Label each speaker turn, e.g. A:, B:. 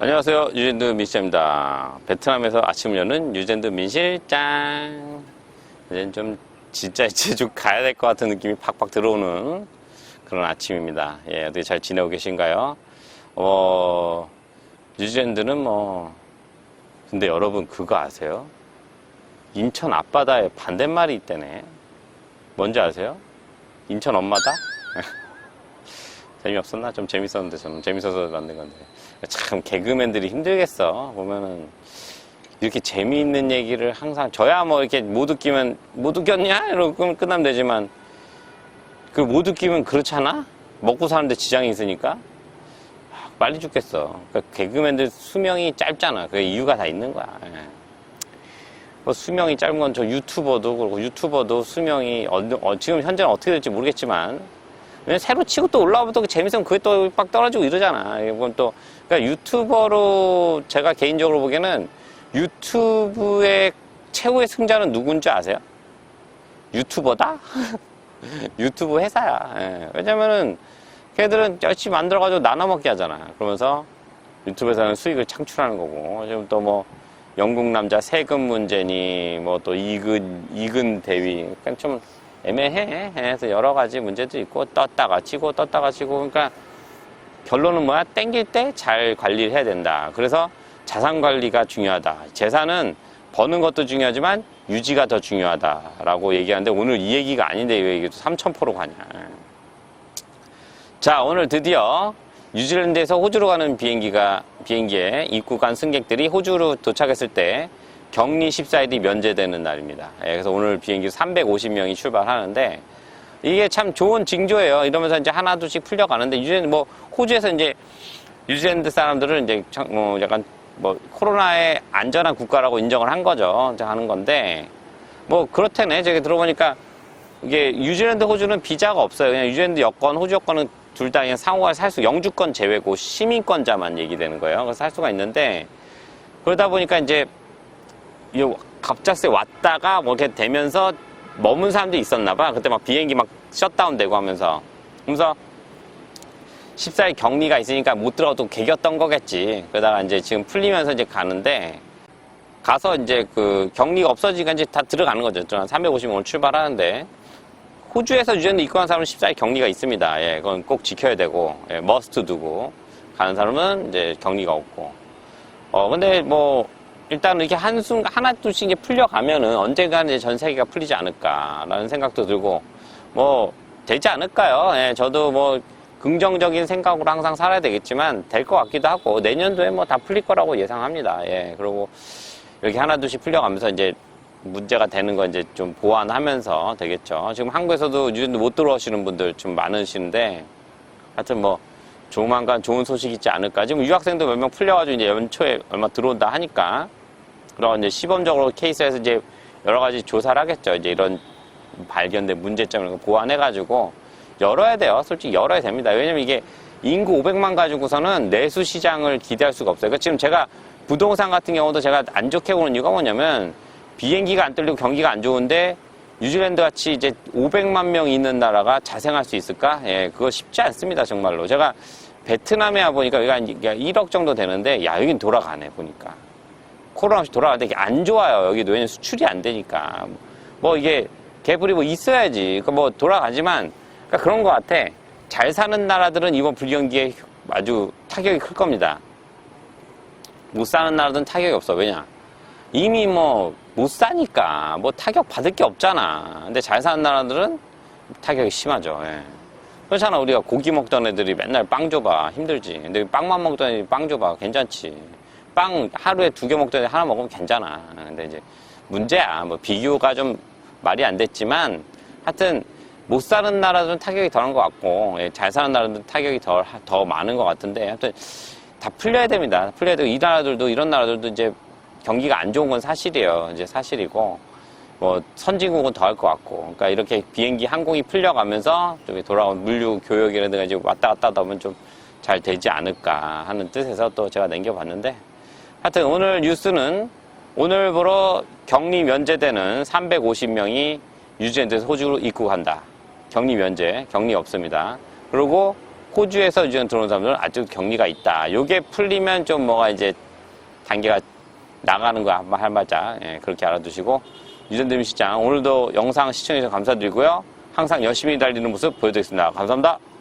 A: 안녕하세요. 유젠드 민실장입니다. 베트남에서 아침을 여는 유젠드 민실장. 이제 좀 진짜 제주 가야 될 것 같은 느낌이 팍팍 들어오는 그런 아침입니다. 예, 어떻게 잘 지내고 계신가요? 어, 뉴질랜드는 뭐, 근데 여러분 그거 아세요? 인천 앞바다에 반대말이 있다네. 뭔지 아세요? 인천 엄마다? 재미없었나? 좀 재밌었는데 저는 재밌어서 만든 건데. 참 개그맨들이 힘들겠어. 보면은 이렇게 재미있는 얘기를 항상 저야 뭐 이렇게 못 웃기면 못 웃겼냐? 이러고 끝나면 되지만 그 못 웃기면 그렇잖아? 먹고 사는데 지장이 있으니까? 아, 빨리 죽겠어. 그러니까 개그맨들 수명이 짧잖아. 그 이유가 다 있는 거야. 예. 뭐 수명이 짧은 건 저 유튜버도 그렇고 유튜버도 수명이 어, 어, 지금 현재는 어떻게 될지 모르겠지만 새로 치고 또 올라오면 또 재밌으면 그게 또 빡 떨어지고 이러잖아. 이건 또, 그러니까 유튜버로 제가 개인적으로 보기에는 유튜브의 최후의 승자는 누군지 아세요? 유튜버다? 유튜브 회사야. 예. 왜냐면은 걔들은 열심히 만들어가지고 나눠먹게 하잖아. 그러면서 유튜브에서는 수익을 창출하는 거고. 지금 또 뭐, 영국 남자 세금 문제니, 뭐 또 이근, 이근 대위. 그러니까 좀 애매해. 해서 여러 가지 문제도 있고, 떴다가 치고, 떴다가 치고. 그러니까 결론은 뭐야? 땡길 때 잘 관리를 해야 된다. 그래서 자산 관리가 중요하다. 재산은 버는 것도 중요하지만 유지가 더 중요하다라고 얘기하는데 오늘 이 얘기가 아닌데 왜 이게 3,000%로 가냐. 자, 오늘 드디어 뉴질랜드에서 호주로 가는 비행기가, 비행기에 입국한 승객들이 호주로 도착했을 때 격리 14일이 면제되는 날입니다. 예, 그래서 오늘 비행기 350명이 출발하는데 이게 참 좋은 징조예요. 이러면서 이제 하나 둘씩 풀려가는데 뉴질랜드 뭐 호주에서 이제 뉴질랜드 사람들은 이제 참뭐 약간 뭐 코로나에 안전한 국가라고 인정을 한 거죠. 하는 건데 뭐 그렇다네. 제가 들어보니까 이게 뉴질랜드 호주는 비자가 없어요. 그냥 뉴질랜드 여권, 호주 여권은 둘 다 그냥 상호가 살 수, 영주권 제외고 시민권자만 얘기되는 거예요. 그래서 살 수가 있는데 그러다 보니까 이제 이 갑작스레 왔다가 뭐 이렇게 되면서 머문 사람들이 있었나 봐. 그때 막 비행기 막 셧다운 되고 하면서. 그러면서 14일 격리가 있으니까 못 들어가도 개겼던 거겠지. 그러다가 이제 지금 풀리면서 이제 가는데 가서 이제 그 격리가 없어지니까 이제 다 들어가는 거죠. 350명 오늘 출발하는데 호주에서 유전도 입국한 사람은 14일 격리가 있습니다. 예, 그건 꼭 지켜야 되고, 예, 머스트 두고 가는 사람은 이제 격리가 없고. 어, 근데 뭐 일단 이렇게 한순 하나 둘씩 이제 풀려가면은 언젠가는 이제 전 세계가 풀리지 않을까라는 생각도 들고 뭐 되지 않을까요? 예, 저도 뭐 긍정적인 생각으로 항상 살아야 되겠지만 될 것 같기도 하고 내년도에 뭐 다 풀릴 거라고 예상합니다. 예, 그리고 이렇게 하나 둘씩 풀려가면서 이제 문제가 되는 거 이제 좀 보완하면서 되겠죠. 지금 한국에서도 뉴질랜드 못 들어오시는 분들 좀 많으시는데 하여튼 뭐 조만간 좋은 소식 있지 않을까. 지금 유학생도 몇 명 풀려가지고 이제 연초에 얼마 들어온다 하니까 그런 이제 시범적으로 케이스에서 이제 여러 가지 조사를 하겠죠. 이제 이런 발견된 문제점을 보완해가지고 열어야 돼요. 솔직히 열어야 됩니다. 왜냐면 이게 인구 500만 가지고서는 내수 시장을 기대할 수가 없어요. 그러니까 지금 제가 부동산 같은 경우도 제가 안 좋게 보는 이유가 뭐냐면 비행기가 안 뚫리고 경기가 안 좋은데 뉴질랜드 같이 이제 500만 명이 있는 나라가 자생할 수 있을까? 예, 그거 쉽지 않습니다, 정말로. 제가 베트남에 와 보니까 여기가 한 1억 정도 되는데, 야, 여긴 돌아가네, 보니까. 코로나 없이 돌아가는데 이게 안 좋아요, 여기도. 왜냐면 수출이 안 되니까. 뭐 이게 개불이 뭐 있어야지. 그뭐 돌아가지만, 그러니까 그런 것 같아. 잘 사는 나라들은 이번 불경기에 아주 타격이 클 겁니다. 못 사는 나라들은 타격이 없어. 왜냐? 이미 뭐 못 사니까 뭐 타격 받을 게 없잖아. 근데 잘 사는 나라들은 타격이 심하죠. 예. 그렇잖아. 우리가 고기 먹던 애들이 맨날 빵 줘봐. 힘들지. 근데 빵만 먹던 애들이 빵 줘봐. 괜찮지. 빵 하루에 두 개 먹던 애들 하나 먹으면 괜찮아. 근데 이제 문제야. 뭐 비교가 좀 말이 안 됐지만 하여튼 못 사는 나라들은 타격이 덜한 것 같고 예, 잘 사는 나라들은 타격이 덜, 더 많은 것 같은데 하여튼 다 풀려야 됩니다. 풀려야 되고 이 나라들도 이런 나라들도 이제 경기가 안 좋은 건 사실이에요. 이제 사실이고 뭐 선진국은 더 할 것 같고 그러니까 이렇게 비행기 항공이 풀려가면서 좀 돌아온 물류 교역이라든가 이제 왔다 갔다 하다 보면 좀 잘 되지 않을까 하는 뜻에서 또 제가 남겨봤는데 하여튼 오늘 뉴스는 오늘부로 격리 면제되는 350명이 뉴질랜드에서 호주로 입국한다. 격리 면제, 격리 없습니다. 그리고 호주에서 뉴질랜드 들어온 사람들은 아직 격리가 있다. 요게 풀리면 좀 뭐가 이제 단계가 나가는 거야. 할 말자. 예, 그렇게 알아두시고. 뉴질랜드 시장 오늘도 영상 시청해주셔서 감사드리고요. 항상 열심히 달리는 모습 보여드리겠습니다. 감사합니다.